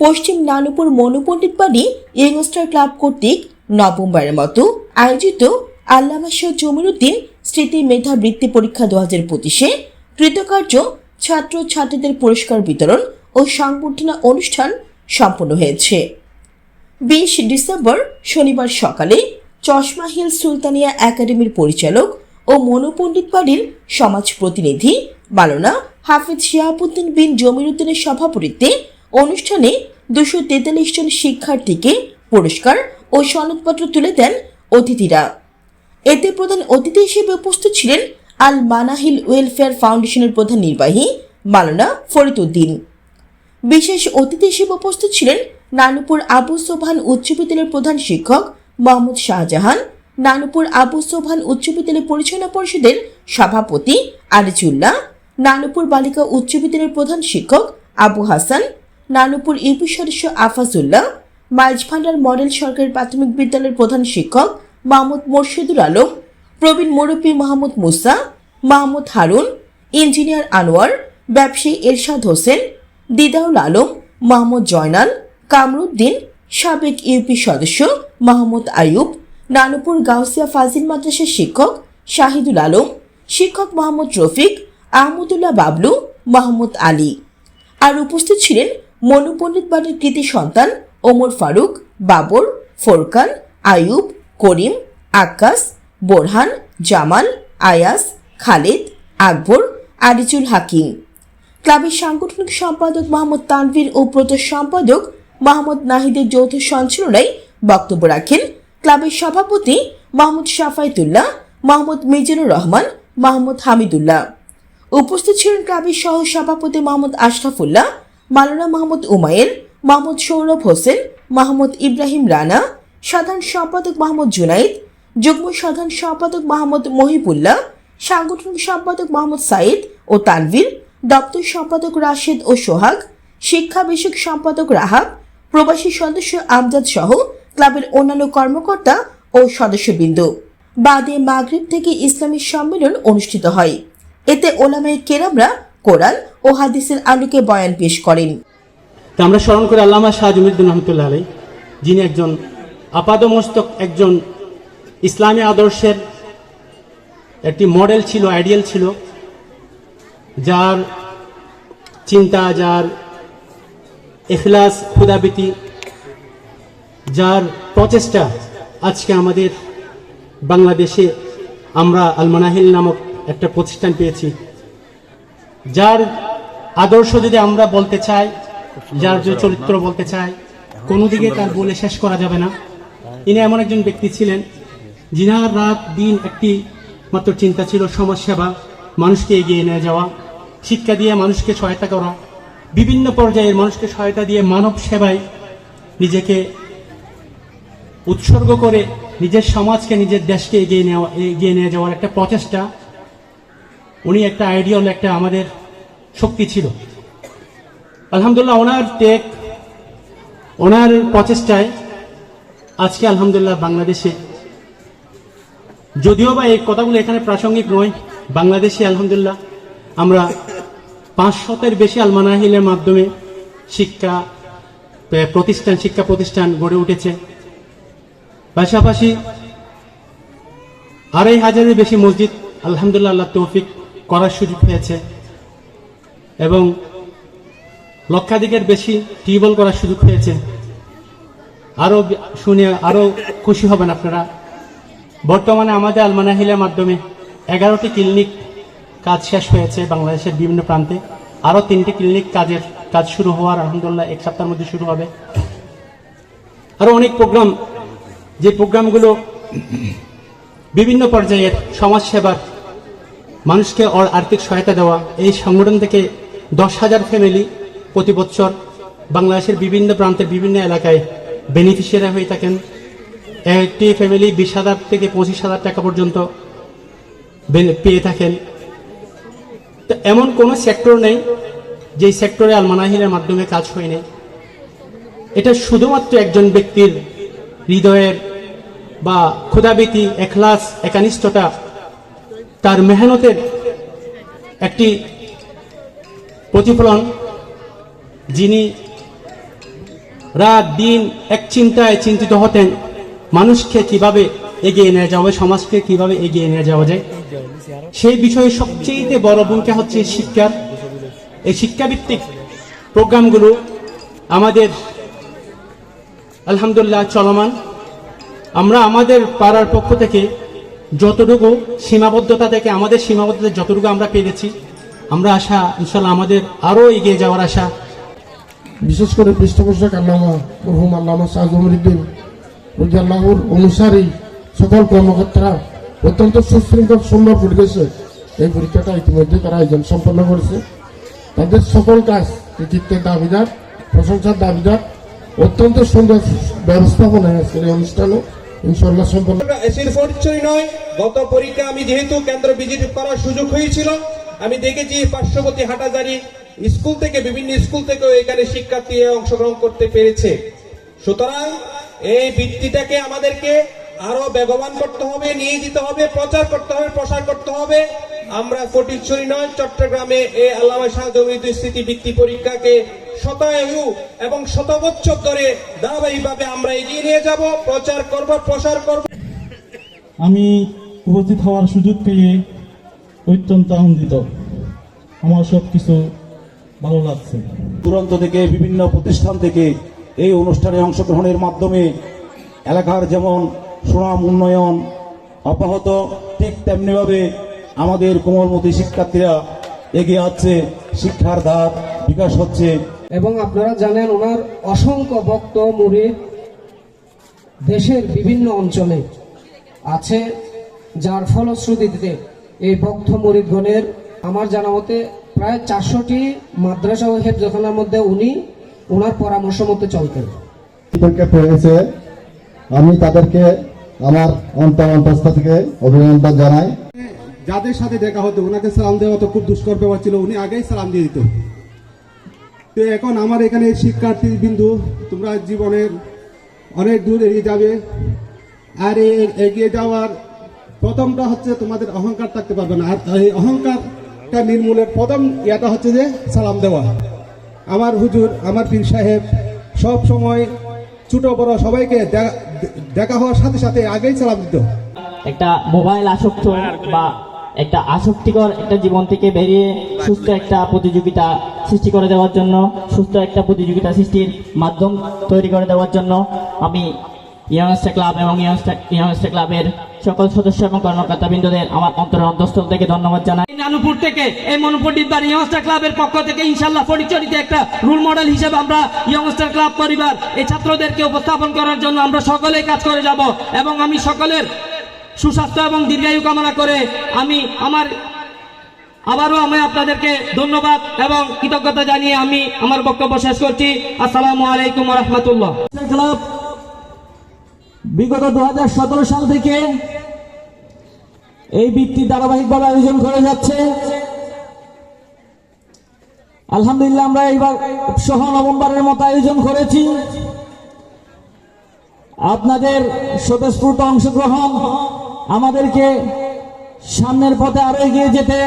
পশ্চিম নানুপুর মনুপণ্ডিত বাড়ি ইয়ংস্টার ক্লাব কর্তৃক নভেম্বরের মতো আয়োজিত আল্লামা শাহ জমিরুদ্দিন স্মৃতি মেধা বৃত্তি পরীক্ষা দু হাজার পঁচিশে কৃতকার্য ছাত্র ছাত্রীদের পুরস্কার বিতরণ ও সংবর্ধনা অনুষ্ঠান সম্পন্ন হয়েছে। বিশ ডিসেম্বর শনিবার সকালে চশমা হিল সুলতানিয়া একাডেমির পরিচালক ও মনোপণ্ডিত বাড়ির সমাজ প্রতিনিধি মালনা হাফিজ শিহাবুদ্দিন বিন জমিরুদ্দিনের সভাপতিত্বে অনুষ্ঠানে দুশো তেতাল্লিশ জন শিক্ষার্থীকে পুরস্কার ও সনদপত্র তুলে দেন অতিথিরা। এতে প্রধান অতিথি হিসেবে উপস্থিত ছিলেন আল মানাহিল ওয়েলফেয়ার ফাউন্ডেশনের প্রধান নির্বাহী মালনা ফরিদউদ্দিন। বিশেষ অতিথি হিসেবে উপস্থিত ছিলেন নানুপুর আবু সোবহান উচ্চ বিদ্যালয়ের প্রধান শিক্ষক মোহাম্মদ শাহজাহান, নানুপুর আবু সোভান উচ্চ বিদ্যালয় পরিচালনা পরিষদের সভাপতি আরিজুল্লাহ, নানুপুর বালিকা উচ্চ বিদ্যালয়ের প্রধান শিক্ষক আবু হাসান নানুপুর ইউপি সদস্য আফাজুল্লাহ, মাইজ ভান্ডার মডেল সরকারি প্রাথমিক বিদ্যালয়ের প্রধান শিক্ষক মাহমুদ মোর্শেদুল আলম, প্রবীণ মুরব্বী মাহমুদ মুসা, মাহমুদ হারুন, ইঞ্জিনিয়ার আনোয়ার, ব্যবসায়ী এরশাদ হোসেন দিদাউল আলম, মাহমুদ জয়নাল, কামরুদ্দিন, সাবেক ইউপি সদস্য মাহমুদ আয়ুব নানুপুর গাউসিয়া ফাজিল মাদ্রাসার শিক্ষক শাহিদুল আলম, শিক্ষক মাহমুদ রফিক, আহমদুল্লাহ বাবলু, মাহমুদ আলী। আর উপস্থিত ছিলেন মনু পণ্ডিত বাড়ির কৃতি সন্তান, ওমর ফারুক, বাবর, ফোরকান, আয়ুব, করিম আক্কাস বোরহান, জামাল, আয়াস, খালেদ, আকবর, আরিজুল হাকিম। ক্লাবের সাংগঠনিক সম্পাদক মোহাম্মদ তানভীর ও প্রত সম্পাদক মোহাম্মদ নাহিদের যৌথ সঞ্চালনায় বক্তব্য রাখেন ক্লাবের সভাপতি মোহাম্মদ শাফাইতুল্লাহ মোহাম্মদ মিজানুর রহমান মোহাম্মদ হামিদুল্লাহ। উপস্থিত ছিলেন ক্লাবের সহ সভাপতি মোহাম্মদ আশরাফুল্লাহ মালানা মাহমুদ উমায়ের মোহাম্মদ সৌরভ হোসেন, মাহমুদ ইব্রাহিম রানা, সাধারণ সম্পাদক মাহমুদ জুনাইদ, যুগ্ম সাধারণ সম্পাদক মাহমুদ মহিবুল্লাহ, সাংগঠনিক সম্পাদক মোহাম্মদ সাইদ ও তানভীর, দপ্তর সম্পাদক রাশেদ ও সোহাগ, শিক্ষা বিষয়ক সম্পাদক রাহাব, প্রবাসী সদস্য আমজাদ সহ ক্লাবের অন্যান্য কর্মকর্তা ও সদস্যবৃন্দ। বাদে মাগরিব থেকে ইসলামী সম্মেলন অনুষ্ঠিত হয়। এতে ওলামায় কেরামরা কোরআন ও হাদিসের আলোকে বয়ান পেশ করেন। তা আমরা স্মরণ করি আল্লামা শাহ জমিরুদ্দিন রহমতুল্লাহ আলী যিনি একজন আপাদমস্তক, একজন ইসলামী আদর্শের একটি মডেল ছিল, আইডিয়াল ছিল, যার চিন্তা, যার এখলাস ক্ষুদাবৃতি যার প্রচেষ্টা আজকে আমাদের বাংলাদেশে আমরা আলমানাহিল নামক একটা প্রতিষ্ঠান পেয়েছি, যার আদর্শ যদি আমরা বলতে চাই, যার যে চরিত্র বলতে চাই, কোনো দিকে তার বলে শেষ করা যাবে না। ইনি এমন একজন ব্যক্তি ছিলেন, যিনার রাত, দিন একটি মাত্র চিন্তা ছিল সমাজ সেবা মানুষকে এগিয়ে নিয়ে যাওয়া, শিক্ষা দিয়ে মানুষকে সহায়তা করা, বিভিন্ন পর্যায়ের মানুষকে সহায়তা দিয়ে মানব সেবায় নিজেকে উৎসর্গ করে নিজের সমাজকে, নিজের দেশকে এগিয়ে নেওয়া, এগিয়ে নিয়ে যাওয়ার একটা প্রচেষ্টা। উনি একটা আইডিয়াল একটা আমাদের শক্তি ছিল। আলহামদুলিল্লাহ, ওনার টেক, ওনার প্রচেষ্টায় আজকে আলহামদুলিল্লাহ বাংলাদেশে, যদিও বা এই কথাগুলো এখানে প্রাসঙ্গিক নয়, বাংলাদেশে আলহামদুলিল্লাহ আমরা পাঁচশতের বেশি আলমানাহিলের মাধ্যমে শিক্ষা প্রতিষ্ঠান শিক্ষা প্রতিষ্ঠান গড়ে উঠেছে। পাশাপাশি আড়াই হাজারের বেশি মসজিদ আলহামদুলিল্লাহ আল্লাহ তৌফিক করার সুযোগ হয়েছে এবং লক্ষাধিকের বেশি টিউবওয়েল করার সুযোগ হয়েছে আরও শুনে আরও খুশি হবেন আপনারা। বর্তমানে আমাদের আলমানাহিলের মাধ্যমে এগারোটি ক্লিনিক কাজ শেষ হয়েছে বাংলাদেশের বিভিন্ন প্রান্তে। আরও তিনটি ক্লিনিক কাজের কাজ শুরু হওয়ার আলহামদুলিল্লাহ এক সপ্তাহের মধ্যে শুরু হবে। আরও অনেক প্রোগ্রাম, যে প্রোগ্রামগুলো বিভিন্ন পর্যায়ের সমাজ সেবার মানুষকে আর্থিক সহায়তা দেওয়া, এই সংগঠন থেকে দশ হাজার ফ্যামিলি প্রতি বছর বাংলাদেশের বিভিন্ন প্রান্তের বিভিন্ন এলাকায় বেনিফিশিয়ারি হয়ে থাকেন। একটি ফ্যামিলি বিশ হাজার থেকে পঁচিশ হাজার টাকা পর্যন্ত পেয়ে থাকেন। তো এমন কোনো সেক্টর নেই যেই সেক্টরে আলমানাহিলের মাধ্যমে কাজ হয়নি এটা শুধুমাত্র একজন ব্যক্তির হৃদয়ের বা ক্ষুদাবীতি এখলাস, একানিষ্ঠতা, তার মেহনতের একটি প্রতিফলন যিনি রাত দিন এক চিন্তায় চিন্তিত হতেন, মানুষকে কীভাবে এগিয়ে নিয়ে যাওয়া সমাজকে কীভাবে এগিয়ে নিয়ে যাওয়া যায়, সেই বিষয়ে সবচেয়ে বড় ভূমিকা হচ্ছে শিক্ষার এই শিক্ষাভিত্তিক প্রোগ্রামগুলো আমাদের আলহামদুলিল্লাহ চলমান। আমরা আমাদের পাড়ার পক্ষ থেকে যতটুকু সীমাবদ্ধতা থেকে, আমাদের সীমাবদ্ধতা যতটুকু আমরা পেরেছি আমরা আশা ইনশাল্লাহ আমাদের আরও এগিয়ে যাওয়ার আশা। বিশেষ করে পৃষ্ঠপোষক আল্লামা মরহুম আল্লামা রুজাল্লাহুর অনুসারী সকল কর্মকর্তারা অত্যন্ত সুশৃঙ্খল সুন্দর পরিবেশে এই পরীক্ষাটা ইতিমধ্যে তারা আয়োজন সম্পন্ন করেছে। তাদের সকল কাজ কৃতিত্বের দাবিদার প্রশংসার দাবিদার অত্যন্ত সুন্দর ব্যবস্থাপনা আজকের এই অনুষ্ঠানে। ইনশাল্লাহ সম্পন্ন এসির পরিচয় নয় গত পরীক্ষা আমি যেহেতু কেন্দ্র ভিজিট করার সুযোগ হয়েছিল আমি দেখেছি পার্শ্ববর্তী হাটাজারি স্কুল থেকে, বিভিন্ন স্কুল থেকেও এখানে শিক্ষার্থী অংশগ্রহণ করতে পেরেছে। সুতরাং এই বৃত্তিটাকে আমাদেরকে আরও ব্যবহার করতে হবে, নিয়ে যেতে হবে, প্রচার করতে হবে, প্রসার করতে হবে। আমরা ফটিকছড়ি নয়, চট্টগ্রামে এই আল্লামা শাহ জমিদুল স্মৃতি বৃত্তি পরীক্ষাকে শতায়ু এবং শত বছর ধরে ধারাবাহিকভাবে আমরা এগিয়ে নিয়ে যাব। প্রচার করব, প্রসার করব। আমি উপস্থিত হওয়ার সুযোগ পেয়ে অত্যন্ত আনন্দিত। আমার সব কিছু ভালো লাগছে। দূরান্ত থেকে বিভিন্ন প্রতিষ্ঠান থেকে এই অনুষ্ঠানে অংশগ্রহণের মাধ্যমে এলাকার যেমন সুনাম উন্নয়ন অব্যাহত ঠিক তেমনিভাবে আমাদের কোমলমতি শিক্ষার্থীরা এগিয়ে আছে শিক্ষার ধার বিকাশ হচ্ছে। এবং আপনারা জানেন ওনার অসংখ্য ভক্ত মুরিদ দেশের বিভিন্ন অঞ্চলে আছে যার ফলশ্রুতিতে এই ভক্ত মরিদগণের আমার জানা মতে প্রায় চারশোটি মাদ্রাসা ও হেফজখানার মধ্যে উনি ওনার পরামর্শ মতো চলতেন। পেয়েছে আমি তাদেরকে আমার অন্তর অন্তস্থ থেকে অভিনন্দন জানাই। যাদের সাথে দেখা হতো ওনাকে সালাম দেওয়া তো খুব দুষ্কর ব্যাপার ছিল উনি আগেই সালাম দিয়ে দিত। তো এখন আমার এখানে শিক্ষার্থী বিন্দু তোমরা জীবনের অনেক দূর এগিয়ে যাবে। আর এই এগিয়ে যাওয়ার প্রথমটা হচ্ছে তোমাদের অহংকার থাকতে পারবে না। আর এই অহংকারটা নির্মূলের প্রথম ইয়াটা হচ্ছে যে সালাম দেওয়া। আমার হুজুর, আমার পীর সাহেব সব সময় ছোট, বড় সবাইকে দেখা- হওয়ার সাথে সাথে আগেই সালাম দিত। একটা মোবাইল আসক্ত বা একটা আসক্তিকর একটা জীবন থেকে বেরিয়ে সুস্থ একটা প্রতিযোগিতা সৃষ্টি করে দেওয়ার জন্য, সুস্থ একটা প্রতিযোগিতা সৃষ্টির মাধ্যম তৈরি করে দেওয়ার জন্য আমি ইয়াংস্টার ক্লাব এবং ইয়াংস্টার ক্লাবের সকল সদস্য এবং কর্মকর্তাবৃন্দদের আমার অন্তরের অন্তঃস্থল থেকে ধন্যবাদ জানাই। নানুপুর থেকে এই মনুপন্ডিত বাড়ি ইয়ংস্টার ক্লাবের পক্ষ থেকে ইনশাল্লাহ পরিচরিত একটা রোল মডেল হিসেবে আমরা ইয়ংস্টার ক্লাব পরিবার এই ছাত্রদেরকে উপস্থাপন করার জন্য আমরা সকলেই কাজ করে যাব এবং আমি সকলের সুস্বাস্থ্য এবং দীর্ঘায়ু কামনা করে আমি আমার আবারও আমি আপনাদেরকে ধন্যবাদ এবং কৃতজ্ঞতা জানিয়ে আমি আমার বক্তব্য শেষ করছি। আসসালামু আলাইকুম রহমতুল্লাহ। ক্লাব বিগত দু সাল থেকে এই বৃত্তি ধারাবাহিকভাবে আয়োজন করে যাচ্ছে। আলহামদুলিল্লাহ, আমরা এইবার সহ নভেম্বরের মতো আয়োজন করেছি। আপনাদের স্বতঃস্ফূর্ত অংশগ্রহণ আমাদেরকে সামনের পথে আরও এগিয়ে যেতে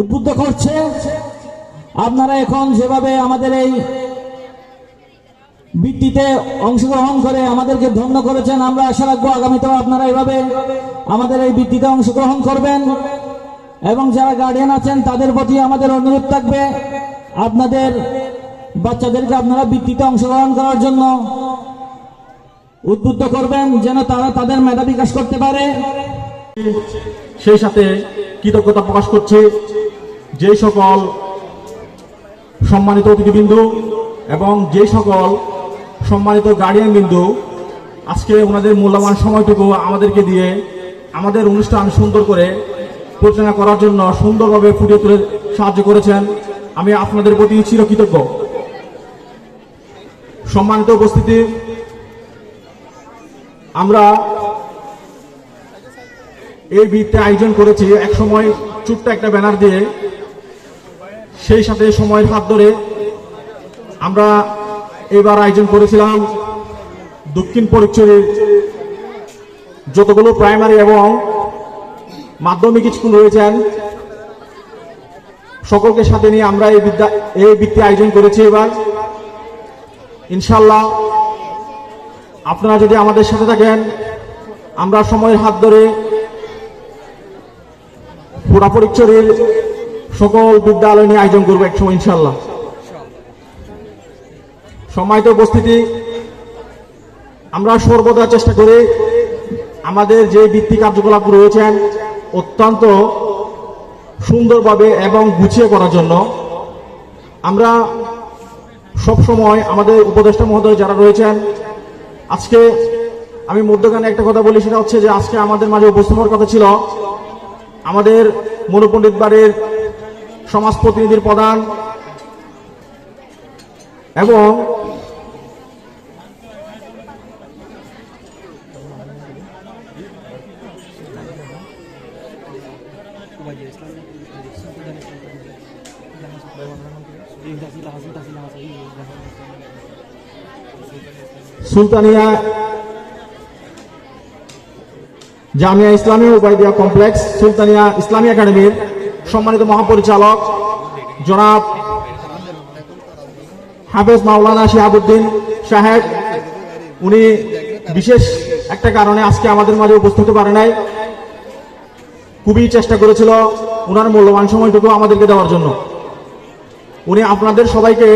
উদ্বুদ্ধ করছে। আপনারা এখন যেভাবে আমাদের এই বৃত্তিতে অংশগ্রহণ করে আমাদেরকে ধন্য করেছেন। আমরা আশা রাখব আগামীতেও আপনারা এভাবে আমাদের এই বৃত্তিতে অংশগ্রহণ করবেন এবং যারা গার্ডিয়ান আছেন, তাদের প্রতি আমাদের অনুরোধ থাকবে। আপনাদের বাচ্চাদেরকে আপনারা বৃত্তিতে অংশগ্রহণ করার জন্য উদ্বুদ্ধ করবেন, যেন তারা তাদের মেধা বিকাশ করতে পারে। সেই সাথে কৃতজ্ঞতা প্রকাশ করছি যে সকল সম্মানিত অতিথিবৃন্দু এবং যে সকল সম্মানিত গার্ডিয়ান বিন্দু, আজকে ওনাদের মূল্যবান সময়টুকু আমাদেরকে দিয়ে আমাদের অনুষ্ঠান সুন্দর করে পরিচালনা করার জন্য সুন্দরভাবে ফুটিয়ে তুলে সাহায্য করেছেন। আমি আপনাদের প্রতি চিরকৃতজ্ঞ। সম্মানিত উপস্থিতি, আমরা এই বৃত্তে আয়োজন করেছি এক সময় ছোট্ট একটা ব্যানার দিয়ে, সেই সাথে সময়ের হাত ধরে আমরা এবার আয়োজন করেছিলাম দক্ষিণ পরিচয়ের যতগুলো প্রাইমারি এবং মাধ্যমিক স্কুল রয়েছেন, সকলকে সাথে নিয়ে আমরা এই বিদ্যা, এই বৃত্তি আয়োজন করেছি এবার। ইনশাল্লাহ আপনারা যদি আমাদের সাথে থাকেন, আমরা সময়ের হাত ধরে পুরা পরিচয়ের সকল বিদ্যালয় নিয়ে আয়োজন করব একসময় ইনশাল্লাহ সম্মানিত উপস্থিতি, আমরা সর্বদা চেষ্টা করি আমাদের যে বৃত্তি কার্যকলাপ রয়েছেন অত্যন্ত সুন্দরভাবে এবং গুছিয়ে করার জন্য, আমরা সব সময় আমাদের উপদেষ্টা মহোদয় যারা রয়েছেন, আজকে আমি মধ্যখানে একটা কথা বলি, সেটা হচ্ছে যে আজকে আমাদের মাঝে উপস্থিত হওয়ার কথা ছিল, আমাদের মনুপণ্ডিত বাড়ির সমাজ প্রতিনিধির প্রধান এবং সুলতানিয়া জামিয়া ইসলামী উবাইদিয়া কমপ্লেক্স, সুলতানিয়া ইসলামী একাডেমির সম্মানিত মহাপরিচালক জনাব হাফেজ মাওলানা শিহাবুদ্দিন সাহেব। উনি বিশেষ একটা কারণে আজকে আমাদের মাঝে উপস্থিত পারে নাই। খুবই চেষ্টা করেছিল ওনার মূল্যবান সময়টুকু আমাদেরকে দেওয়ার জন্য। উনি আপনাদের সবাইকে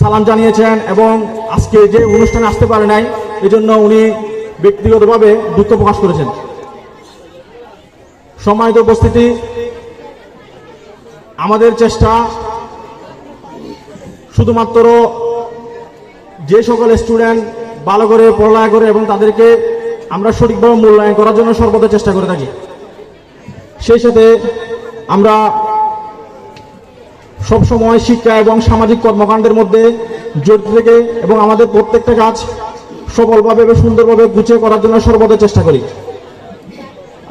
সালাম জানিয়েছেন এবং আজকে যে অনুষ্ঠানে আসতে পারে নাই, এজন্য উনি ব্যক্তিগতভাবে দুঃখ প্রকাশ করেছেন। সম্মানিত উপস্থিতি, আমাদের চেষ্টা শুধুমাত্র যে সকল স্টুডেন্ট ভালো করে পড়ালেখা করে এবং তাদেরকে আমরা সঠিকভাবে মূল্যায়ন করার জন্য সর্বদা চেষ্টা করে থাকি। সেই সাথে আমরা সব সময় শিক্ষা এবং সামাজিক কর্মকাণ্ডের মধ্যে জড়িত থেকে এবং আমাদের প্রত্যেকটা কাজ সফলভাবে এবং সুন্দরভাবে গুছিয়ে করার জন্য সর্বদা চেষ্টা করি।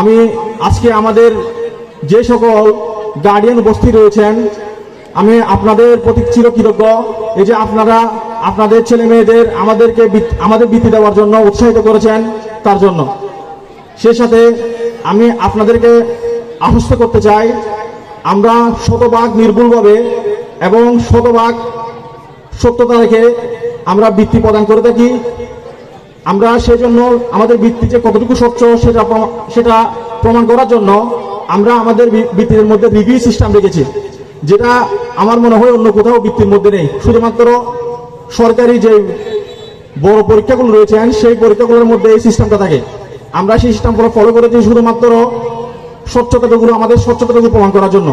আমি আজকে আমাদের যে সকল গার্ডিয়ান উপস্থিত রয়েছেন, আমি আপনাদের প্রতি চিরকৃতজ্ঞ। এই যে আপনারা, আপনাদের ছেলে মেয়েদের আমাদেরকে আমাদের বৃত্তি দেওয়ার জন্য উৎসাহিত করেছেন তার জন্য। সেই সাথে আমি আপনাদেরকে আশ্বস্ত করতে চাই, আমরা শতভাগ নির্ভুলভাবে এবং শতভাগ সত্যতা রেখে আমরা বৃত্তি প্রদান করে থাকি। আমরা সেজন্য আমাদের বৃত্তি যে কতটুকু স্বচ্ছ সেটা সেটা প্রমাণ করার জন্য আমরা আমাদের বৃত্তির মধ্যে রিভিউ সিস্টেম রেখেছি, যেটা আমার মনে হয় অন্য কোথাও বৃত্তির মধ্যে নেই। শুধুমাত্র সরকারি যে বড় পরীক্ষাগুলো রয়েছেন সেই পরীক্ষাগুলোর মধ্যে এই সিস্টেমটা থাকে। আমরা সেই সিস্টেমগুলো ফলো করেছি শুধুমাত্র স্বচ্ছতাটুকু আমাদের স্বচ্ছতাটুকু প্রমাণ করার জন্য।